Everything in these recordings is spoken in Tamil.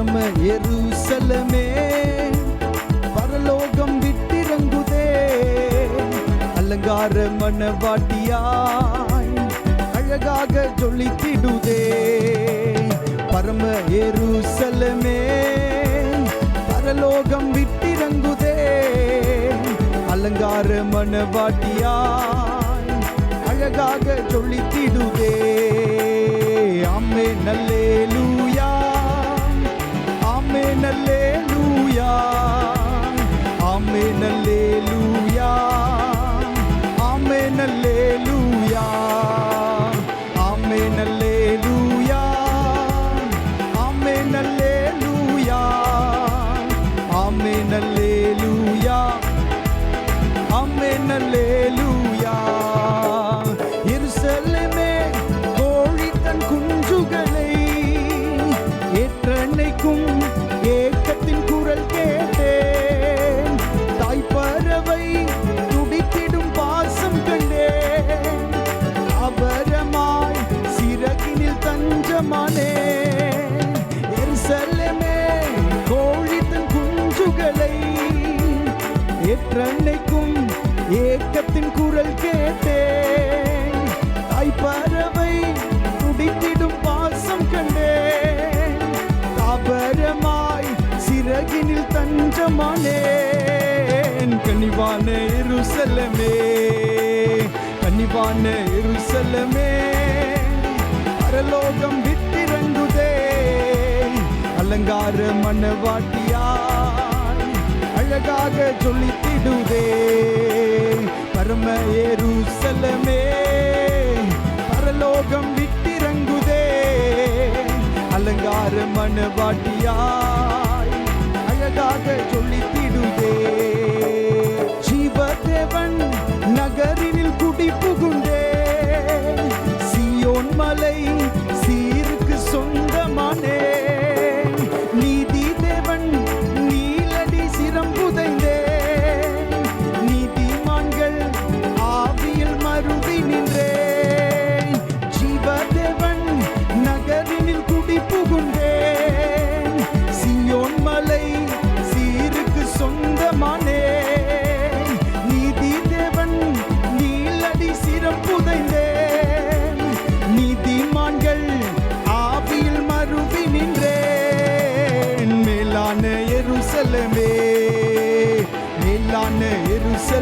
பரம எருசலமே பரலோகம் விட்டிறங்குதே. அலங்கார மனவாட்டியாய் அழகாக ஜொலித்திடுதே. பரம எருசலமே பரலோகம் விட்டிறங்குதே. அலங்கார மனவாட்டியாய் அழகாக ஜொலித்திடுதே. அம்மே நல்லேலூயா ஆமே நல்லேலூயா ஆமே நல்லேலூயா ஏக்கத்தின் குரல் கேட்டேன். தாய் பறவை துடித்திடும் பாசம் கண்டேன். தாபரமாய் சிறகினில் தஞ்சமானேன். கனிவான எருசலமே கனிவான எருசலமே. பரலோகம் விட்டிறங்குதே அலங்கார மனவாட்டியாய் அழகாக சொல்லித்திடுதே. பரம ஏருசலமே. பரலோகம் விட்டிறங்குதே. அலங்கார மனவாட்டியா.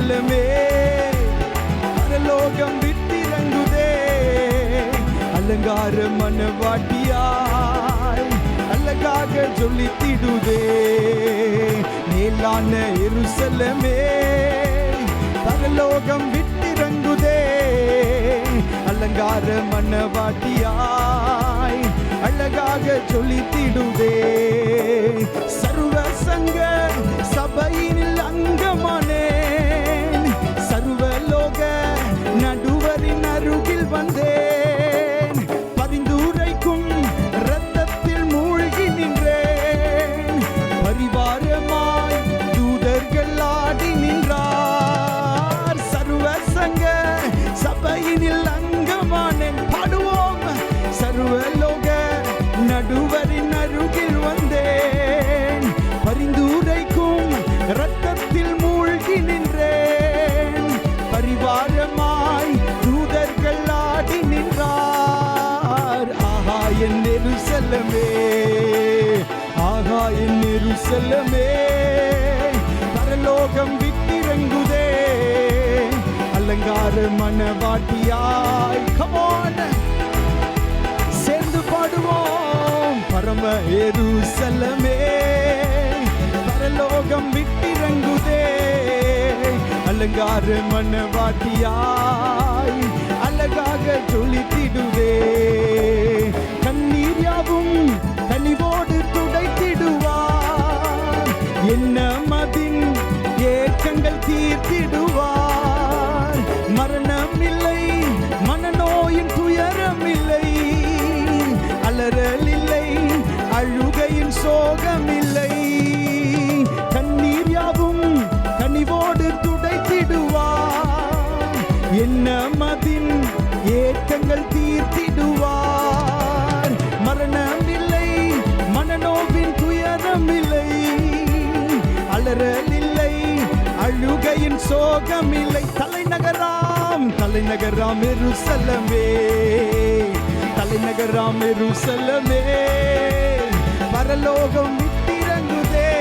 எருசலமே பரலோகம் விட்டிறங்குதே. அலங்கார மனவாட்டியாய் அழகாக ஜொலித்திடுதே மேலான எருசலமே பரலோகம் விட்டிறங்குதே. அலங்கார மனவாட்டியாய் அழகாக ஜொலித்திடுதே சர்வ சங்க சபையினில் அங்கமானேன் நெருசலமே பரலோகம் விட்டிறங்குதே. அலங்கார மனவாட்டியாய் கமோன் சேர்ந்து பாடுவோம் பரம எருசலமே. பரலோகம் விட்டிறங்குதே. அலங்கார மனவாட்டியாய் அழகாக ஜொலித்திடுவே. கண்ணீர் யாவும் மனதின் ஏக்கங்கள் தீர்த்திடுவார். மரணம் இல்லை மனநோவின் துயரம் இல்லை அலறல் இல்லை அழுகையின் சோகம் இல்லை தலைநகராம் தலைநகராம் எருசலமே. தலைநகராம் எருசலமே. பரலோகம் விட்டிறங்குதே.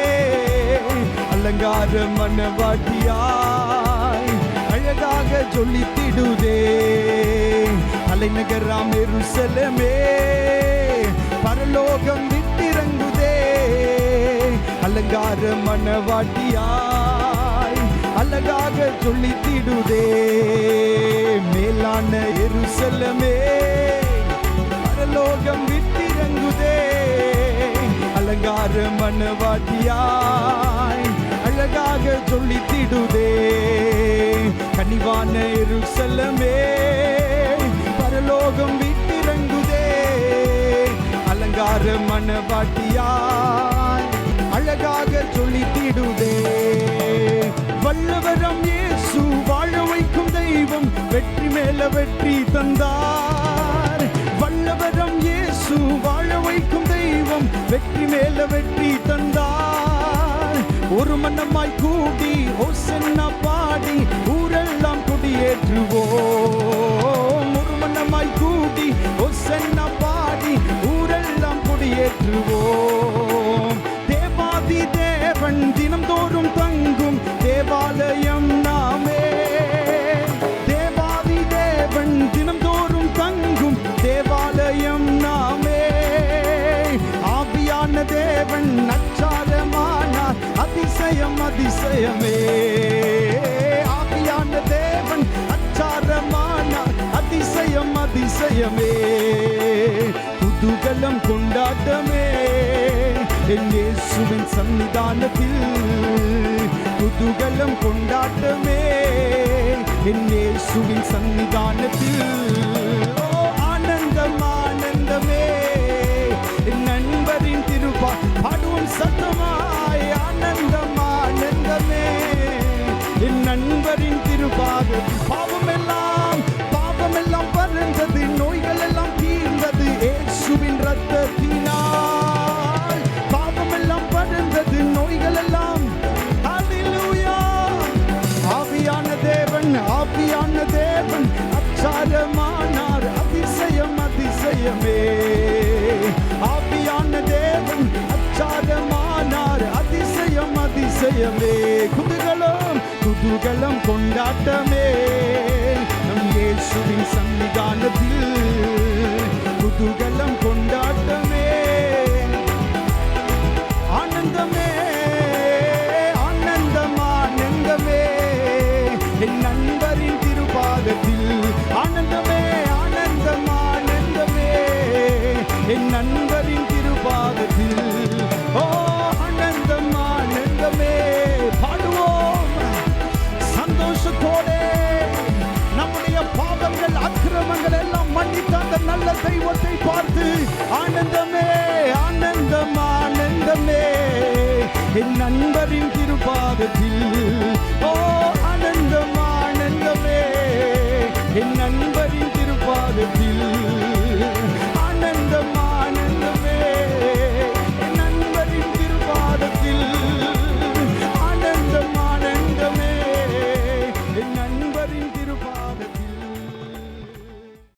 அலங்கார மனவாட்டியார். அழகாக ஜொலித்திடுதே. தலைநகராம் எருசலமே பரலோகம் விட்டிறங்குதே. அலங்கார மனவாட்டியாய் அழகாக ஜொலித்திடுதே. மேலான எருசலமே பரலோகம் விட்டிறங்குதே. அலங்கார மனவாட்டியாய் அழகாக ஜொலித்திடுதே கனிவான எருசலமே பரலோகம் விட்டிறங்குதே அலங்கார மனவாட்டியாய் அழகாக ஜொலித்திடுதே வல்லவரம் இயேசு வாழ வைக்கும் தெய்வம் வெற்றி மேல வெற்றி தந்தார் அதிசயமே. ஆவியான தேவன் அச்சாரமானார் அதிசயம் அதிசயமே. குதூகலம் கொண்டாட்டமே. என் இயேசுவின் சன்னிதானத்தில் குதூகலம் கொண்டாட்டமே. என் இயேசுவின் சன்னிதானத்தில் அதிசயமே குதூகலம் குதூகலம் கொண்டாட்டமே. நம் இயேசுவின் சன்னிதானத்தில் குதூகலம் கொண்டாட்டம் விசுவாசத்தோடே நம்முடைய பாவங்கள் அக்கிரமங்கள் எல்லாம் மன்னித்த அந்த நல்ல தெய்வத்தை பார்த்து ஆனந்தமே ஆனந்தம் ஆனந்தமே என் நண்பரின் திருப்பாதத்தில் ஓ ஆனந்தம் ஆனந்தமே என்